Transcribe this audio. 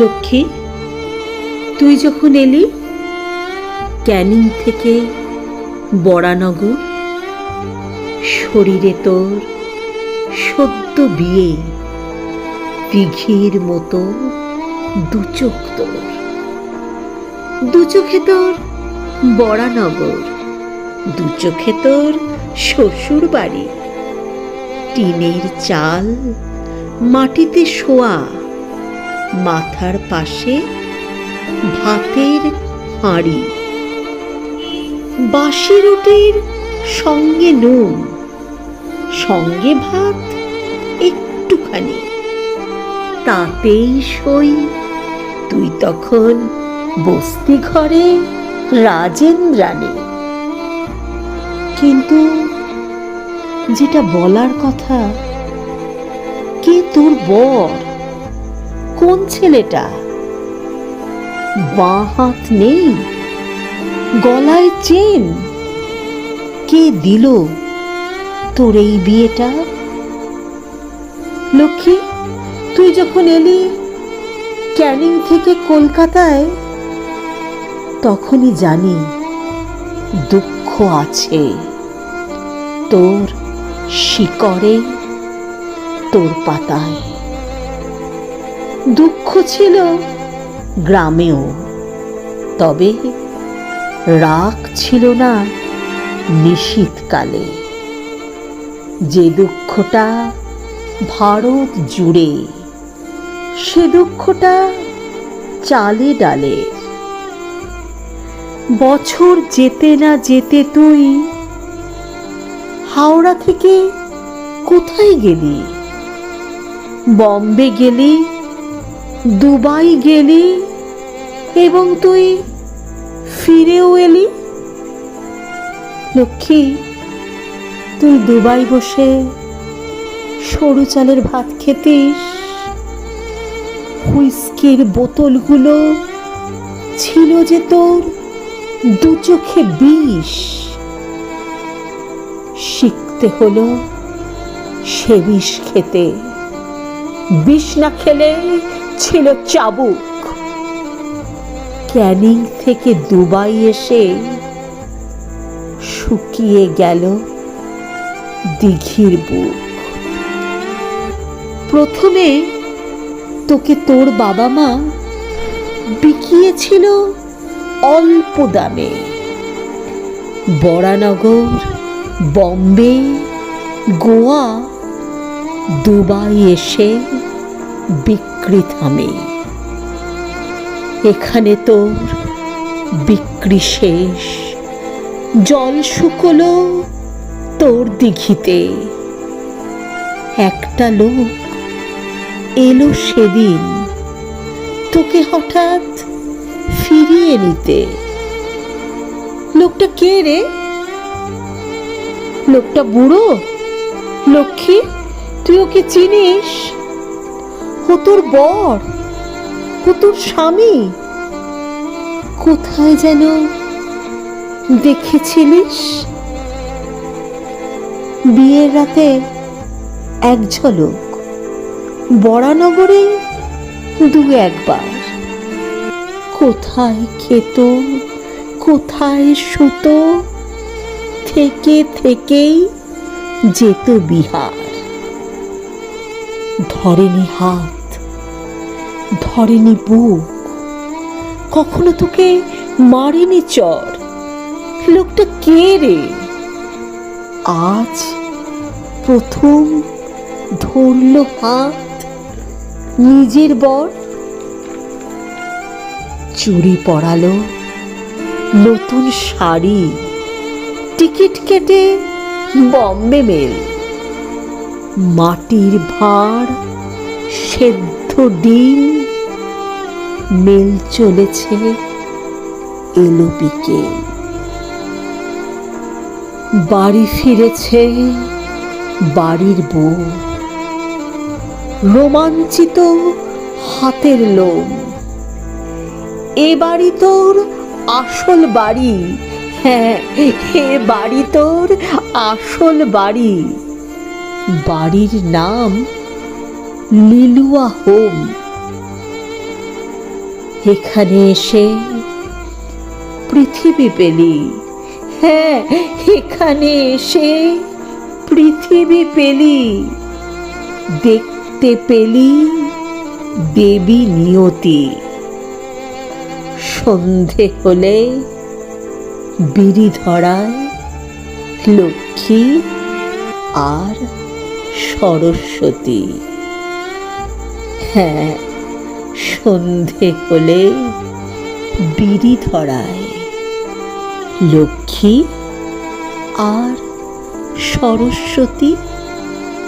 লক্ষ্মী, তুই যখন এলি, ক্যানিং থেকে বরানগর, শরীরে তোর সদ্য বিয়ে, দিঘির মতো দু চোখ তোর। দু চোখে তোর বরানগর দু চোখে তোর শ্বশুর বাড়ি টিনের চাল মাটিতে শোয়া মাথার পাশে ভাতের হাঁড়ি। বাসি রুটির সঙ্গে নুন, সঙ্গে ভাত একটুখানি। তাতেই সই। তুই তখন বস্তি ঘরে রাজেন্দ্রাণী কিন্তু যেটা বলার কথা, কে তোর বর? কোন ছেলেটা? বাঁ হাত নেই, গলায় চেন। কে দিল তোর এই বিয়েটা? লক্ষ্মী, তুই যখন এলি ক্যানিং থেকে কলকাতায়, তখনই জানি দুঃখ আছে। তোর শিকড়ে, তোর পাতায়। দুঃখ ছিল গ্রামেও। তবে রাগ ছিল না নিশীতকালে। যে দুঃখটা ভারত জুড়ে, সে দুঃখটা চালে ডালে। বছর যেতে না যেতে তুই হাওড়া থেকে কোথায় গেলি? বম্বে গেলি দুবাই গেলি এবং তুই ফিরেও এলি? লক্ষ্মী, তুই দুবাই বসে সরু চালের ভাত খেতিস। হুইস্কির বোতলগুলো ছিল যে তোর দু চোখে বিষ। শিখতে হলো সে বিষ খেতে। বিষ না খেলে ছিল চাবুক। ক্যানিং থেকে দুবাই এসে শুকিয়ে গেল দিঘির বুক। প্রথমে তোকে তোর বাবা মা বিকিয়েছিল অল্প দামে। বরানগর, বম্বে, গোয়া, দুবাই এসে বিক্রি থামে এখানে তোর বিক্রি শেষ। জল শুকলো তোর দিঘিতে। একটা লোক এলো সেদিন তোকে হঠাৎ ফিরিয়ে নিতে। লোকটা কে রে? লোকটা বুড়ো? লক্ষ্মী তুই ওকে চিনিস? ও তোর বর? ও তোর স্বামী? কোথায় যেন দেখেছিলিস? বিয়ের রাতে এক ঝলক, বরানগরে দু একবার। কোথায় খেত, কোথায় শুতো, থেকে থেকেই যেত বিহার। ধরেনি হাত ধরেনি বুক। কখনো তোকে মারেনি চর। লোকটা কে রে? আজ প্রথম ধরল হাত নিজের বর। চুরি পড়ালো নতুন শাড়ি। টিকিট কেটে বম্বে মেল। মাটির ভাঁড় সেদ্ধ ডিম। মেল চলেছে এলো বাড়ি ফিরেছে বাড়ির বউ। রোমাঞ্চিত হাতের লোম। এ বাড়ি তোর আসল বাড়ি। হ্যাঁ এ বাড়ি তোর আসল বাড়ি। বাড়ির নাম লিলুয়া হোম। এখানে এসে পৃথিবী পেলি। হ্যাঁ এখানে এসে পৃথিবী পেলি। দেখতে পেলি দেবী নিয়তি। সন্ধে হলে বিড়ি ধরায় লক্ষ্মী আর সরস্বতী। হ্যাঁ সন্ধে হলে বিড়ি ধরায়। লক্ষ্মী আর সরস্বতী